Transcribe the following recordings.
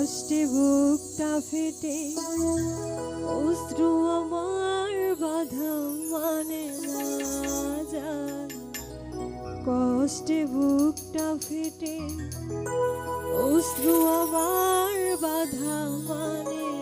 কষ্টে বুকটা ফেটে অশ্রু আমার বাধা মানে কষ্টে বুকটা ফেটে অশ্রু আমার বাধা মানে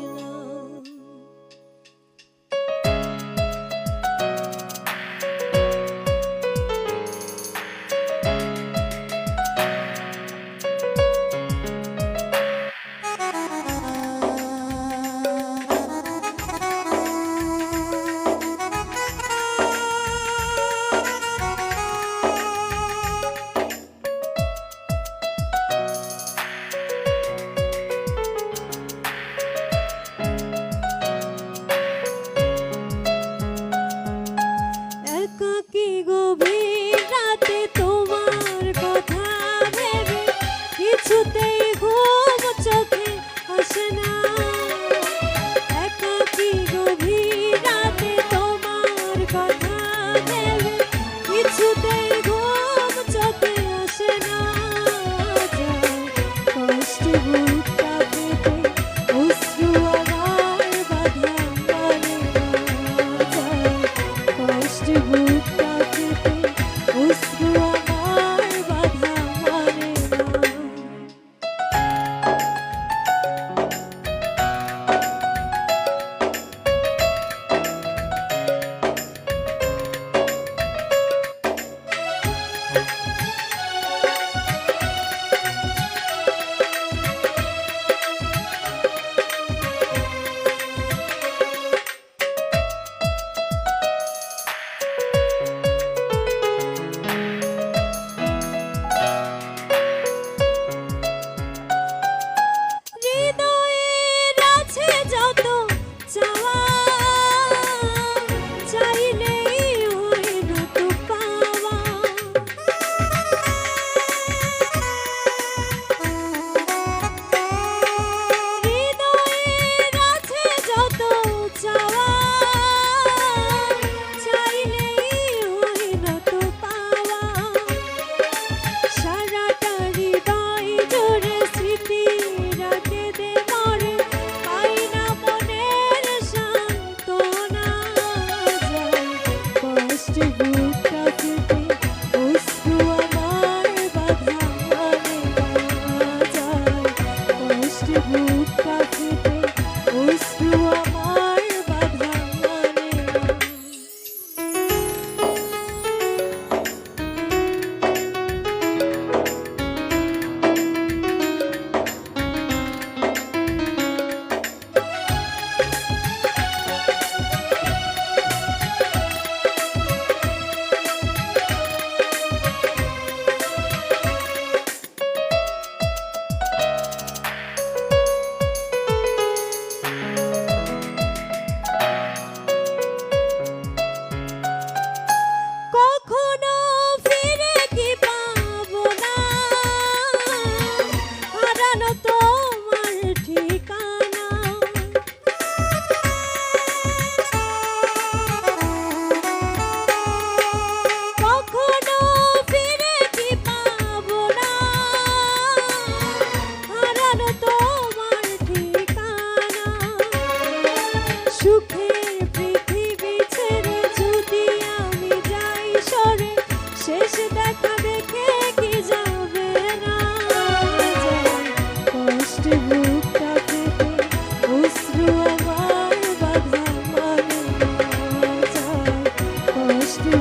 থাকি গভীর রাতে তোমার কথা ভেবে কিছুতেই ঘুম চোখে আসে না। তোমার কথা ভেবে কিছুতেই ঘুম চোখে আসে না। Bye.